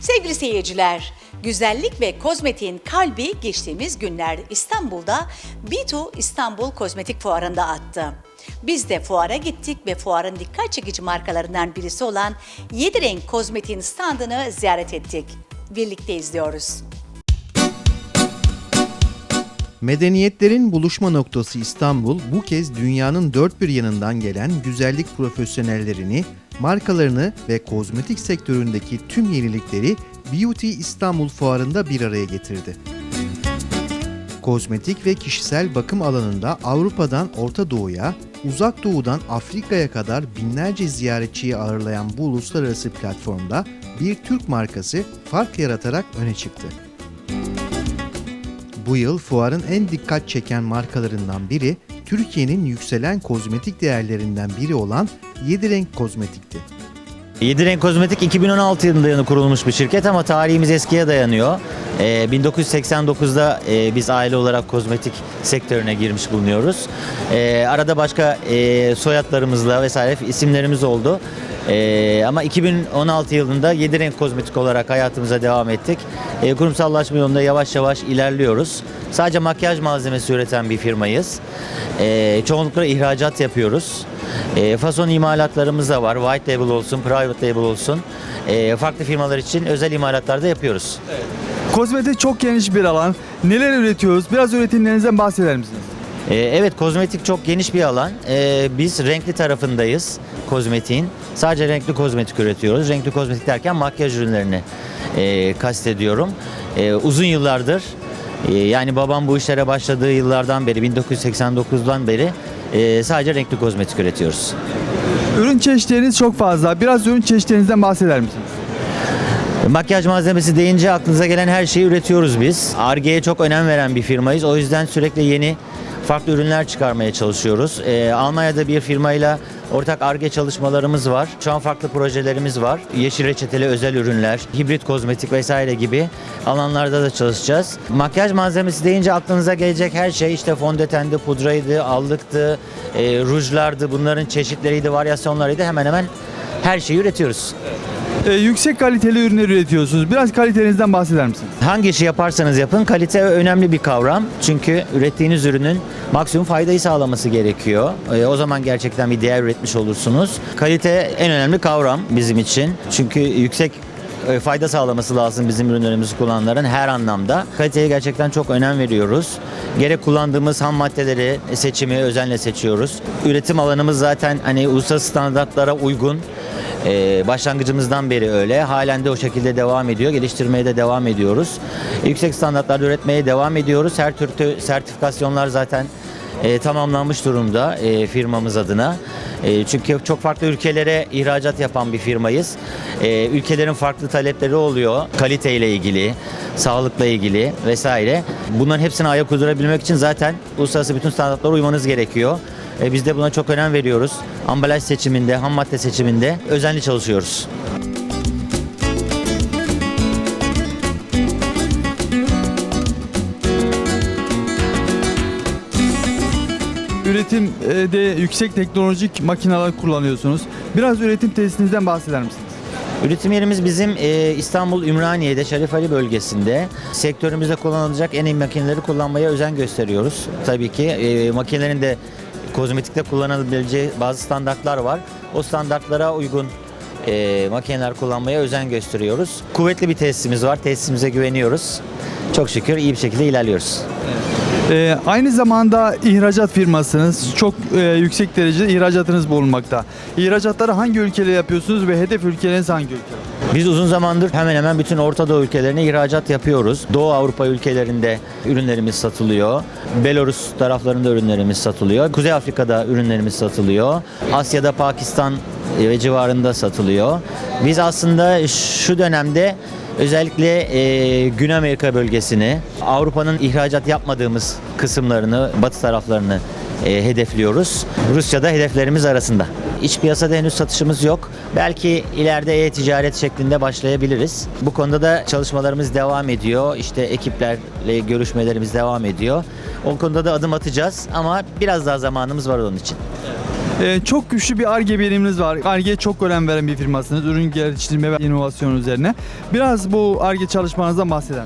Sevgili seyirciler, güzellik ve kozmetiğin kalbi geçtiğimiz günler İstanbul'da B2 İstanbul Kozmetik Fuarı'nda attı. Biz de fuara gittik ve fuarın dikkat çekici markalarından birisi olan 7 Renk Kozmetik'in standını ziyaret ettik. Birlikte izliyoruz. Medeniyetlerin buluşma noktası İstanbul bu kez dünyanın dört bir yanından gelen güzellik profesyonellerini, markalarını ve kozmetik sektöründeki tüm yenilikleri Beauty İstanbul Fuarı'nda bir araya getirdi. Kozmetik ve kişisel bakım alanında Avrupa'dan Orta Doğu'ya, Uzak Doğu'dan Afrika'ya kadar binlerce ziyaretçiyi ağırlayan bu uluslararası platformda bir Türk markası fark yaratarak öne çıktı. Bu yıl fuarın en dikkat çeken markalarından biri Türkiye'nin yükselen kozmetik değerlerinden biri olan 7 Renk Kozmetik'ti. Yedi Renk Kozmetik 2016 yılında kurulmuş bir şirket ama tarihimiz eskiye dayanıyor. Ee, 1989'da e, biz aile olarak kozmetik sektörüne girmiş bulunuyoruz. Ee, arada başka e, soyadlarımızla vesaire isimlerimiz oldu. Ee, ama 2016 yılında Yedi Renk Kozmetik olarak hayatımıza devam ettik. Ee, kurumsallaşma yolunda yavaş yavaş ilerliyoruz. Sadece makyaj malzemesi üreten bir firmayız. Ee, çoğunlukla ihracat yapıyoruz. E, fason imalatlarımız da var. White label olsun, private label olsun. E, farklı firmalar için özel imalatlar da yapıyoruz. Kozmetik çok geniş bir alan. Neler üretiyoruz? Biraz üretimlerinizden bahseder misiniz? E, evet kozmetik çok geniş bir alan. E, biz renkli tarafındayız kozmetiğin. Sadece renkli kozmetik üretiyoruz. Renkli kozmetik derken makyaj ürünlerini e, kastediyorum. E, uzun yıllardır e, yani babam bu işlere başladığı yıllardan beri 1989'dan beri e, sadece renkli kozmetik üretiyoruz. Ürün çeşitleriniz çok fazla. Biraz ürün çeşitlerinizden bahseder misiniz? Makyaj malzemesi deyince aklınıza gelen her şeyi üretiyoruz biz. Ar-Ge'ye çok önem veren bir firmayız. O yüzden sürekli yeni farklı ürünler çıkarmaya çalışıyoruz. Ee, Almanya'da bir firmayla ortak ARGE çalışmalarımız var. Şu an farklı projelerimiz var. Yeşil reçeteli özel ürünler, hibrit kozmetik vesaire gibi alanlarda da çalışacağız. Makyaj malzemesi deyince aklınıza gelecek her şey işte fondötendi, pudraydı, allıktı, e, rujlardı, bunların çeşitleriydi, varyasyonlarıydı hemen hemen her şeyi üretiyoruz. Ee, yüksek kaliteli ürünler üretiyorsunuz. Biraz kalitenizden bahseder misiniz? Hangi işi yaparsanız yapın kalite önemli bir kavram. Çünkü ürettiğiniz ürünün maksimum faydayı sağlaması gerekiyor. E, o zaman gerçekten bir değer üretmiş olursunuz. Kalite en önemli kavram bizim için. Çünkü yüksek e, fayda sağlaması lazım bizim ürünlerimizi kullananların her anlamda. Kaliteye gerçekten çok önem veriyoruz. Gerek kullandığımız ham maddeleri seçimi özenle seçiyoruz. Üretim alanımız zaten hani uluslararası standartlara uygun. Ee, başlangıcımızdan beri öyle. Halen de o şekilde devam ediyor. Geliştirmeye de devam ediyoruz. Yüksek standartlarda üretmeye devam ediyoruz. Her türlü sertifikasyonlar zaten e, tamamlanmış durumda e, firmamız adına. E, çünkü çok farklı ülkelere ihracat yapan bir firmayız. E, ülkelerin farklı talepleri oluyor. Kaliteyle ilgili, sağlıkla ilgili vesaire. Bunların hepsine ayak uydurabilmek için zaten uluslararası bütün standartlara uymanız gerekiyor. E, biz de buna çok önem veriyoruz. Ambalaj seçiminde, ham madde seçiminde özenli çalışıyoruz. Üretimde yüksek teknolojik makineler kullanıyorsunuz. Biraz üretim tesisinizden bahseder misiniz? Üretim yerimiz bizim e, İstanbul Ümraniye'de Şerif Ali bölgesinde. Sektörümüzde kullanılacak en iyi makineleri kullanmaya özen gösteriyoruz. Tabii ki e, makinelerin de kozmetikte kullanılabileceği bazı standartlar var. O standartlara uygun e, makineler kullanmaya özen gösteriyoruz. Kuvvetli bir tesisimiz var. Tesisimize güveniyoruz. Çok şükür iyi bir şekilde ilerliyoruz. Ee, aynı zamanda ihracat firmasınız. Çok e, yüksek derecede ihracatınız bulunmakta. İhracatları hangi ülkelere yapıyorsunuz ve hedef ülkeleriniz hangi ülkeler? Biz uzun zamandır hemen hemen bütün Orta Doğu ülkelerine ihracat yapıyoruz. Doğu Avrupa ülkelerinde ürünlerimiz satılıyor. Belarus taraflarında ürünlerimiz satılıyor. Kuzey Afrika'da ürünlerimiz satılıyor. Asya'da Pakistan ve civarında satılıyor. Biz aslında şu dönemde özellikle e, Güney Amerika bölgesini, Avrupa'nın ihracat yapmadığımız kısımlarını, batı taraflarını e, hedefliyoruz. Rusya'da hedeflerimiz arasında. İç piyasada henüz satışımız yok. Belki ileride e-ticaret şeklinde başlayabiliriz. Bu konuda da çalışmalarımız devam ediyor. İşte ekiplerle görüşmelerimiz devam ediyor. O konuda da adım atacağız ama biraz daha zamanımız var onun için. Ee, çok güçlü bir ARGE biriminiz var. ARGE'ye çok önem veren bir firmasınız. Ürün geliştirme ve inovasyon üzerine. Biraz bu ARGE çalışmanızdan bahseder?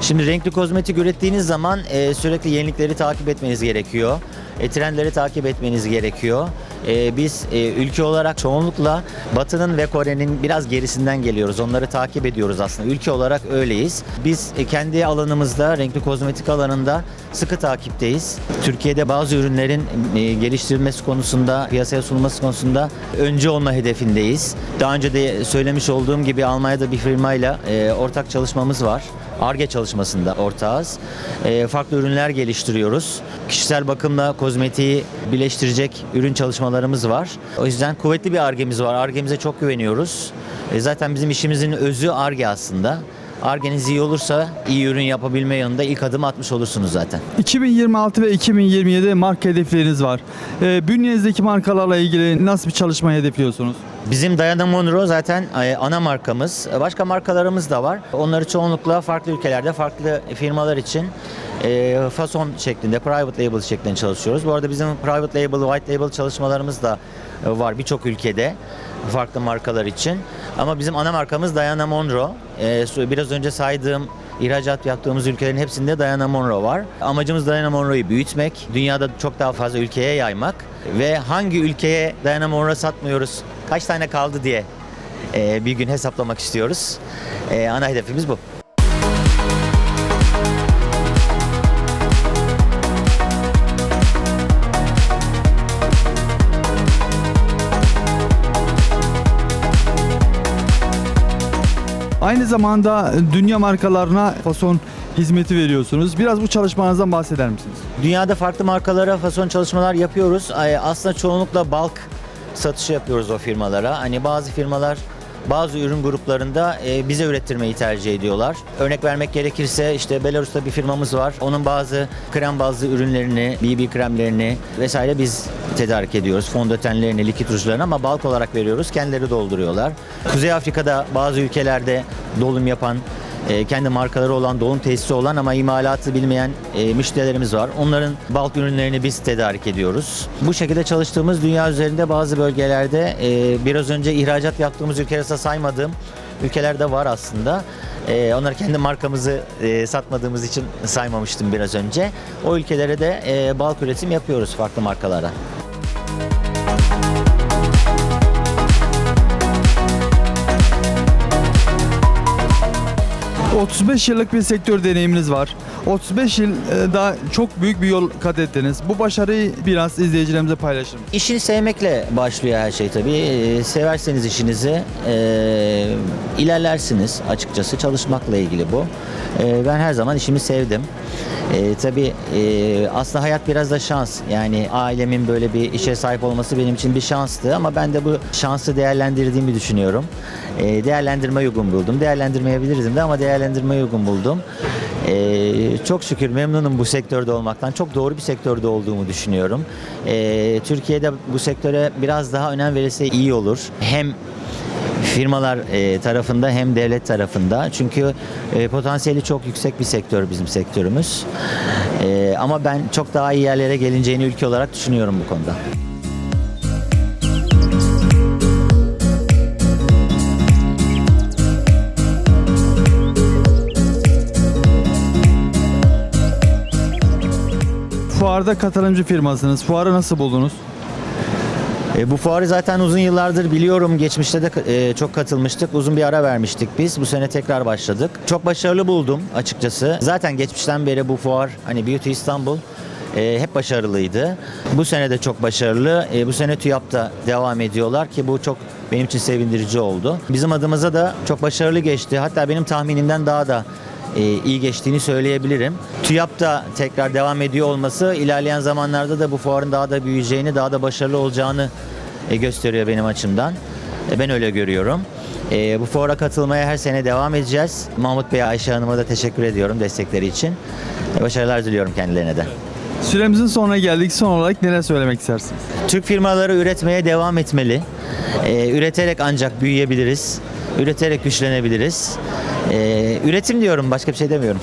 Şimdi renkli kozmetik ürettiğiniz zaman e, sürekli yenilikleri takip etmeniz gerekiyor. E, trendleri takip etmeniz gerekiyor. E, biz e, ülke olarak çoğunlukla Batı'nın ve Kore'nin biraz gerisinden geliyoruz. Onları takip ediyoruz aslında. Ülke olarak öyleyiz. Biz e, kendi alanımızda, renkli kozmetik alanında sıkı takipteyiz. Türkiye'de bazı ürünlerin e, geliştirilmesi konusunda, piyasaya sunulması konusunda önce olma hedefindeyiz. Daha önce de söylemiş olduğum gibi Almanya'da bir firmayla ortak çalışmamız var. ARGE çalışmasında ortağız. E, farklı ürünler geliştiriyoruz. Kişisel bakımla kozmetiği birleştirecek ürün çalışmalarımız var. O yüzden kuvvetli bir ARGE'miz var. ARGE'mize çok güveniyoruz. E, zaten bizim işimizin özü ARGE aslında. ARGE'niz iyi olursa iyi ürün yapabilme yanında ilk adım atmış olursunuz zaten. 2026 ve 2027 marka hedefleriniz var. Ee, bünyenizdeki markalarla ilgili nasıl bir çalışma hedefliyorsunuz? Bizim Diana Monroe zaten e, ana markamız. Başka markalarımız da var. Onları çoğunlukla farklı ülkelerde, farklı firmalar için e, fason şeklinde, private label şeklinde çalışıyoruz. Bu arada bizim private label, white label çalışmalarımız da e, var birçok ülkede farklı markalar için. Ama bizim ana markamız Diana Monroe. Biraz önce saydığım ihracat yaptığımız ülkelerin hepsinde Diana Monroe var. Amacımız Diana Monroe'yu büyütmek, dünyada çok daha fazla ülkeye yaymak ve hangi ülkeye Diana Monroe satmıyoruz, kaç tane kaldı diye e, bir gün hesaplamak istiyoruz. E, ana hedefimiz bu. Aynı zamanda dünya markalarına fason hizmeti veriyorsunuz. Biraz bu çalışmanızdan bahseder misiniz? Dünyada farklı markalara fason çalışmalar yapıyoruz. Aslında çoğunlukla bulk satışı yapıyoruz o firmalara. Hani bazı firmalar bazı ürün gruplarında e, bize ürettirmeyi tercih ediyorlar. Örnek vermek gerekirse işte Belarus'ta bir firmamız var. Onun bazı krem bazlı ürünlerini, BB kremlerini vesaire biz tedarik ediyoruz. Fondötenlerini, likit rujlarını ama bulk olarak veriyoruz. Kendileri dolduruyorlar. Kuzey Afrika'da bazı ülkelerde dolum yapan e, kendi markaları olan, doğum tesisi olan ama imalatı bilmeyen e, müşterilerimiz var. Onların bulk ürünlerini biz tedarik ediyoruz. Bu şekilde çalıştığımız dünya üzerinde bazı bölgelerde e, biraz önce ihracat yaptığımız ülkeler saymadığım ülkelerde var aslında. E, onları kendi markamızı satmadığımız için saymamıştım biraz önce. O ülkelere de e, bulk üretim yapıyoruz farklı markalara. 35 yıllık bir sektör deneyiminiz var. 35 yılda çok büyük bir yol kat ettiniz. Bu başarıyı biraz izleyicilerimize paylaşır mısınız? İşini sevmekle başlıyor her şey tabii. Ee, Severseniz işinizi e, ilerlersiniz açıkçası. Çalışmakla ilgili bu. E, ben her zaman işimi sevdim. E, tabii e, aslında hayat biraz da şans. Yani ailemin böyle bir işe sahip olması benim için bir şanstı ama ben de bu şansı değerlendirdiğimi düşünüyorum. E, değerlendirme uygun buldum. Değerlendirmeyebilirdim de ama değerlendirme uygun buldum. Ee, çok şükür memnunum bu sektörde olmaktan. Çok doğru bir sektörde olduğumu düşünüyorum. Ee, Türkiye'de bu sektöre biraz daha önem verilse iyi olur. Hem firmalar e, tarafında hem devlet tarafında. Çünkü e, potansiyeli çok yüksek bir sektör bizim sektörümüz. E, ama ben çok daha iyi yerlere gelineceğini ülke olarak düşünüyorum bu konuda. Fuarda katılımcı firmasınız. Fuarı nasıl buldunuz? E, bu fuarı zaten uzun yıllardır biliyorum. Geçmişte de e, çok katılmıştık. Uzun bir ara vermiştik biz. Bu sene tekrar başladık. Çok başarılı buldum açıkçası. Zaten geçmişten beri bu fuar hani Beauty İstanbul e, hep başarılıydı. Bu sene de çok başarılı. E, bu sene TÜYAP'ta devam ediyorlar ki bu çok benim için sevindirici oldu. Bizim adımıza da çok başarılı geçti. Hatta benim tahminimden daha da iyi geçtiğini söyleyebilirim. TÜYAP da tekrar devam ediyor olması ilerleyen zamanlarda da bu fuarın daha da büyüyeceğini, daha da başarılı olacağını e, gösteriyor benim açımdan. E, ben öyle görüyorum. E, bu fuara katılmaya her sene devam edeceğiz. Mahmut Bey, Ayşe Hanım'a da teşekkür ediyorum destekleri için. E, başarılar diliyorum kendilerine de. Süremizin sonuna geldik. Son olarak neler söylemek istersiniz? Türk firmaları üretmeye devam etmeli. E, üreterek ancak büyüyebiliriz. Üreterek güçlenebiliriz. E, üretim diyorum, başka bir şey demiyorum.